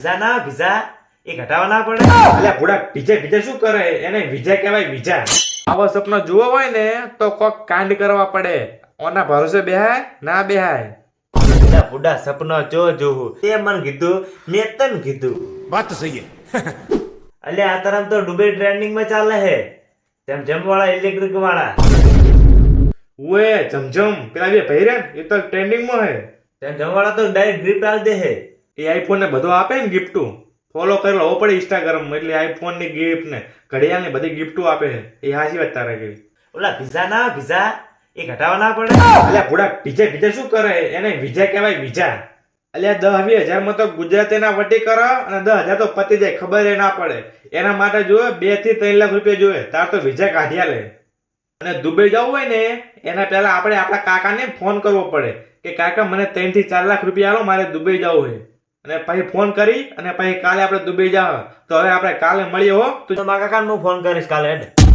વિઝાના visa એ ઘટાડવા પડે. એટલે પૂરા ટીચર ટીચર શું કરે? એને વિઝા કહેવાય વિઝા. આવો સપનો જોવો હોય ને તો કોક કાંડ કરવા પડે. ઓના ભરોસે બેહાય ના બેહાય. બીજા બુડા સપનો જો જોવું. તે મને કીધું મેં તને કીધું. વાત સહી એટલે આ તરફ તો ડુબે ટ્રેનિંગમાં ચાલે હે. તેમ જમ વાળા ઇલેક્ટ્રિક વાળા ઓએ જમજમ. પેલા બે ભાઈ રે એ તો ટ્રેન્ડિંગમાં હે. તેમ જમ વાળા તો ડાયરેક્ટ ગ્રીપ આલ દે હે. એ આઈફોન ને બધું આપે ને ગિફ્ટો ફોલો કરેલો હોવો પડે ઇન્સ્ટાગ્રામ એટલે આઈફોનની ગિફ્ટ ને ઘડિયાળ ને બધી ગિફ્ટો આપે છે. એ હાચી વાત તારે કેવી. ઓલા વિઝા ના વિઝા એ ઘટાવા ના પડે? એટલે ભૂડા બીજે બીજે શું કરે? એને વિજય કહેવાય વિજા અલ્યા દસ વીસ હજારમાં તો ગુજરાતીના વટી કરો અને દસ હજાર તો પતી જાય. ખબર એ ના પડે. એના માટે જોવે બેથી ત્રણ લાખ રૂપિયા જોવે તાર તો વિજા કાઢ્યા લે. અને દુબઈ જવું હોય ને એના પહેલા આપણે આપણા કાકાને ફોન કરવો પડે. કે કાકા મને ત્રણથી ચાર લાખ રૂપિયા આલો મારે દુબઈ જવું છે. અને પછી ફોન કરી અને પછી કાલે આપણે દુબઈ જાવ. તો હવે આપણે કાલે મળીએ હો. તું મારા કાકાને હું ફોન કરીશ કાલે, હેડ.